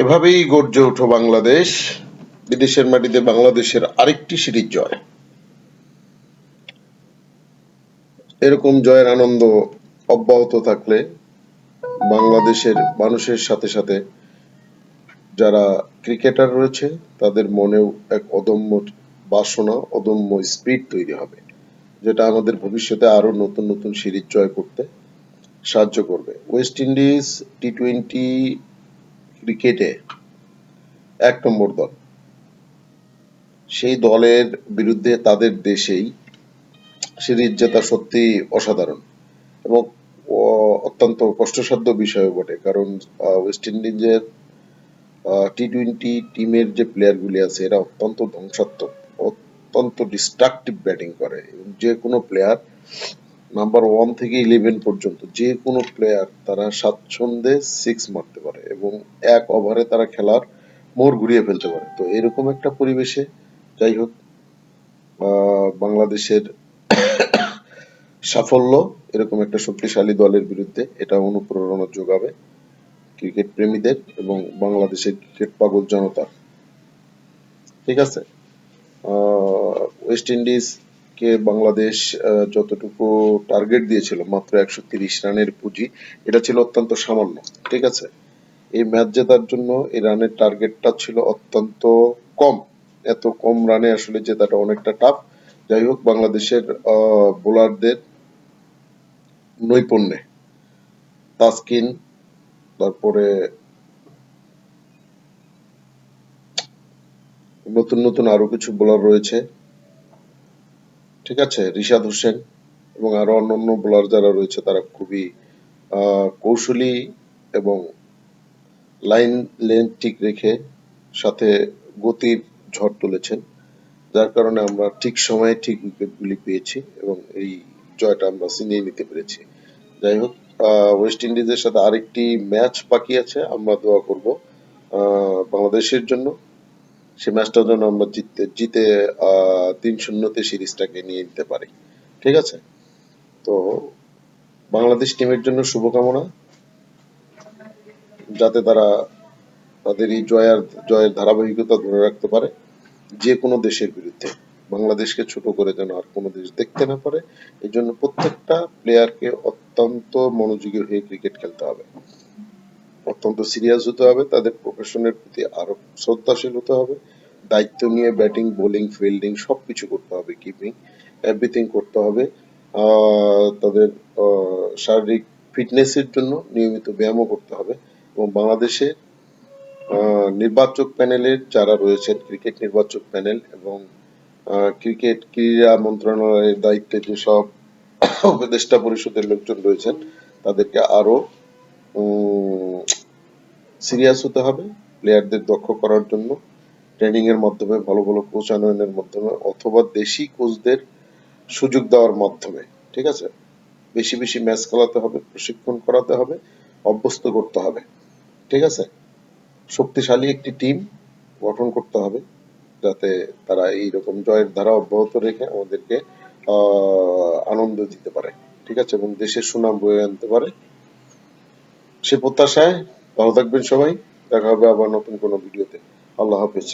এভাবেই গর্জে ওঠো বাংলাদেশ। বিদেশের মাটিতে বাংলাদেশের আরেকটি সিরিজ জয়। এরকম জয়ের আনন্দ অব্যাহত থাকলে বাংলাদেশের মানুষের সাথে সাথে যারা ক্রিকেটার রয়েছে, তাদের মনেও এক অদম্য বাসনা, অদম্য স্পিড তৈরি হবে, যেটা আমাদের ভবিষ্যতে আরও নতুন নতুন সিরিজ জয় করতে সাহায্য করবে। ওয়েস্ট ইন্ডিজ টি টোয়েন্টি ক্রিকেটে এক নম্বর দল। সেই দলের বিরুদ্ধে তাদের দেশেই সিরিজ জেতা সত্যি অসাধারণ এবং অত্যন্ত কষ্টসাধ্য বিষয় বটে। কারণ ওয়েস্ট ইন্ডিজের টি টোয়েন্টি টিমের যে প্লেয়ারগুলি আছে, এরা অত্যন্ত ধ্বংসাত্মক, অত্যন্ত ডিস্ট্রাকটিভ ব্যাটিং করে। যে কোনো প্লেয়ার নাম্বার ওয়ান থেকে ইলেভেন পর্যন্ত, যে কোনো প্লেয়ার তারা স্বাচ্ছন্দ্যে সিক্স মারতে পারে। এবং এক ওভারে তারা খেলার মোড় ঘুরিয়ে ফেলতে পারে। তো এরকম একটা পরিবেশে যাই হোক বাংলাদেশের সাফল্য এরকম একটা শক্তিশালী দলের বিরুদ্ধে এটা অনুপ্রেরণা যোগাবে ক্রিকেট প্রেমীদের এবং বাংলাদেশের ক্রিকেট পাগল জনতার ঠিক আছে? ওয়েস্ট ইন্ডিজ কে বাংলাদেশ যতটুকু টার্গেট দিয়েছিল, মাত্র একশো তিরিশ রানের পুঁজি, এটা ছিল অত্যন্ত সামান্য। ঠিক আছে? এই ম্যাচ জেতার জন্য এই রানের টার্গেটটা ছিল অত্যন্ত কম। এত কম রানে আসলে জেতাটা অনেকটা টাফ যাই হোক, বাংলাদেশের বোলারদের নৈপুণ্যে তাসকিন, তারপরে নতুন নতুন আরও কিছু বোলার রয়েছে। ঠিক আছে, রিশাদ হোসেন এবং আরও অন্যান্য বোলার যারা রয়েছে তারা খুবই কৌশলী এবং লাইন লেন্থ ঠিক রেখে সাথে গতির ঝড় তুলেছেন, যার কারণে আমরা ঠিক সময়ে ঠিক উইকেটগুলি পেয়েছি এবং এই জয়টা আমরা ছিনিয়ে নিতে পেরেছি। যাই হোক ওয়েস্ট ইন্ডিজের সাথে আরেকটি ম্যাচ বাকি আছে, আমরা দোয়া করব বাংলাদেশের জন্য। সে ম্যাচটার জন্য আমরা জিততে, জিতে তিন শূন্যতে সিরিজটাকে নিয়ে নিতে পারি। ঠিক আছে? তো বাংলাদেশ টিমের জন্য শুভকামনা। যাতে তারা তাদের এই জয়ের জয়ের ধারাবাহিকতা ধরে রাখতে পারে, যে কোনো দেশের বিরুদ্ধে। বাংলাদেশকে ছোট করে যেন আর কোনো দেশ দেখতে না পারে এই জন্য প্রত্যেকটা প্লেয়ারকে অত্যন্ত মনোযোগী হয়ে ক্রিকেট খেলতে হবে। অত্যন্ত সিরিয়াস হতে হবে, তাদের প্রফেশনের প্রতি আরও শ্রদ্ধাশীল হতে হবে, দায়িত্ব নিয়ে ব্যাটিং বোলিং ফিল্ডিং সবকিছু করতে হবে কিপিং এভরিথিং করতে হবে। তাদের শারীরিক ফিটনেসের জন্য নিয়মিত ব্যায়ামও করতে হবে। এবং বাংলাদেশে নির্বাচক প্যানেলের যারা রয়েছেন, ক্রিকেট নির্বাচক প্যানেল এবং ক্রিকেট ক্রীড়া মন্ত্রণালয়ের দায়িত্বে যেসব উপদেষ্টা পরিষদের লোকজন রয়েছেন, তাদেরকে আরও সিরিয়াস হতে হবে প্লেয়ারদের দক্ষ করার জন্য ট্রেনিং এর মাধ্যমে, ভালো ভালো কোচ আনয়নের মাধ্যমে অথবা দেশি কোচদের সুযোগ দেওয়ার মাধ্যমে, ঠিক আছে? বেশি বেশি ম্যাচ খেলাতে হবে, প্রশিক্ষণ করাতে হবে, অভ্যস্ত করতে হবে। ঠিক আছে? শক্তিশালী একটি টিম গঠন করতে হবে যাতে তারা এইরকম জয়ের ধারা অব্যাহত রেখে আমাদেরকে আনন্দ দিতে পারে, ঠিক আছে? এবং দেশের সুনাম বয়ে আনতে পারে। সে প্রত্যাশায় ভালো থাকবেন সবাই। দেখা হবে আবার নতুন কোনো ভিডিওতে। আল্লাহ হাফেজ।